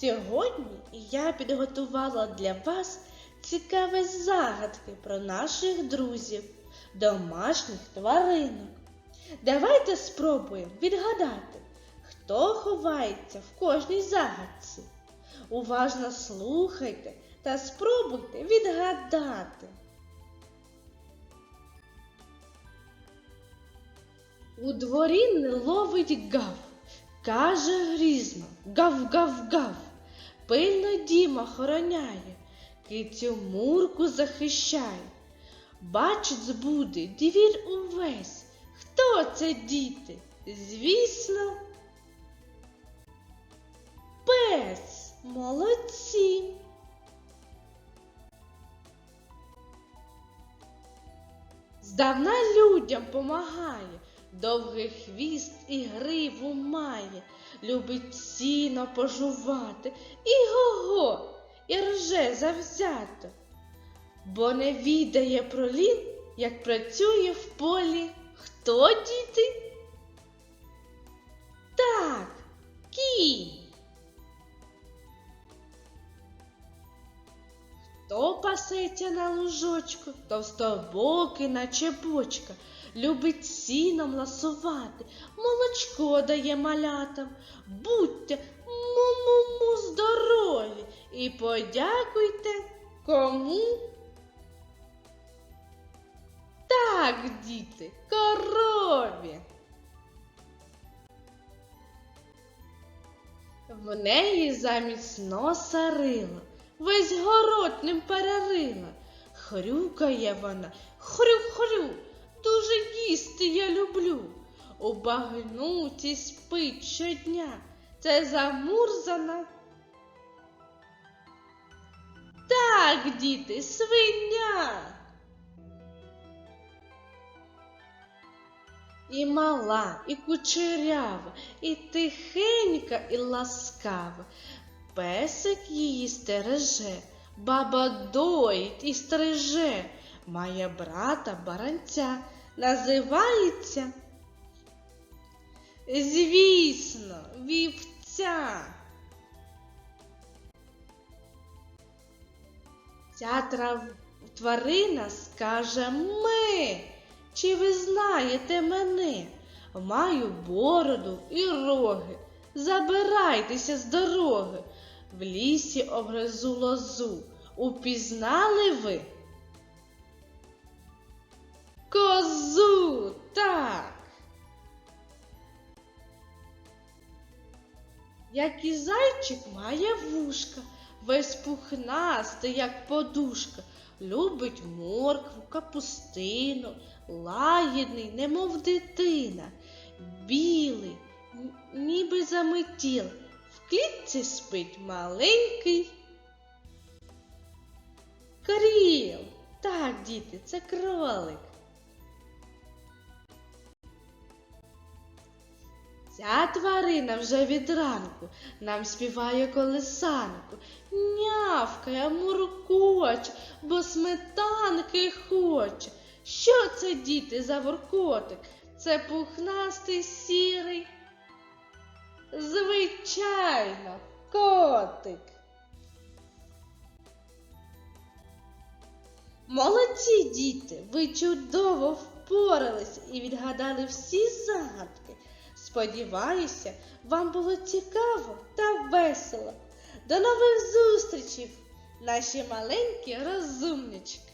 Сьогодні я підготувала для вас цікаві загадки про наших друзів, домашніх тваринок. Давайте спробуємо відгадати, хто ховається в кожній загадці. Уважно слухайте та спробуйте відгадати. У дворі не ловить гав, каже грізно, гав-гав-гав. Пильно дім охороняє, кицю мурку захищає. Бачить збуди двір увесь. Хто це діти? Звісно, пес. Молодці. Здавна людям помагає, довгий хвіст і гриву має, любить сіно пожувати, і го-го, і рже завзято, бо не відає про лін, як працює в полі. Хто діти? Пасеться на лужочку, товстобокий, наче бочка, любить сіном ласувати, молочко дає малятам. Будьте му-му-му здорові і подякуйте кому. Так, діти, корові. В неї замість носа рила, весь город ним перерила. Хрюкає вона, хрю-хрю, дуже їсти я люблю. У багнуті спить щодня, це замурзана. Так, діти, свиня. І мала, і кучерява, і тихенька, і ласкава. Песик її стереже, баба доїть і стриже, має брата баранця, називається. Звісно, вівця. Ця трав... тварина скаже ми. Чи ви знаєте мене? Маю бороду і роги. Забирайтеся з дороги. В лісі обгризу лозу. Упізнали ви? Козу, так. Як і зайчик має вушка, весь пухнастий, як подушка, любить моркву, капустину, лагідний, немов дитина, білий, ніби заметіл, клітці спить маленький. Кріл. Так, діти, це кролик. Ця тварина вже від ранку нам співає колесанку, нявкає, муркоче, бо сметанки хоче. Що це, діти, за воркотик? Це пухнастий сірий. Звичайно, котик. Молодці діти, ви чудово впоралися і відгадали всі загадки. Сподіваюся, вам було цікаво та весело. До нових зустрічей, наші маленькі розумнички!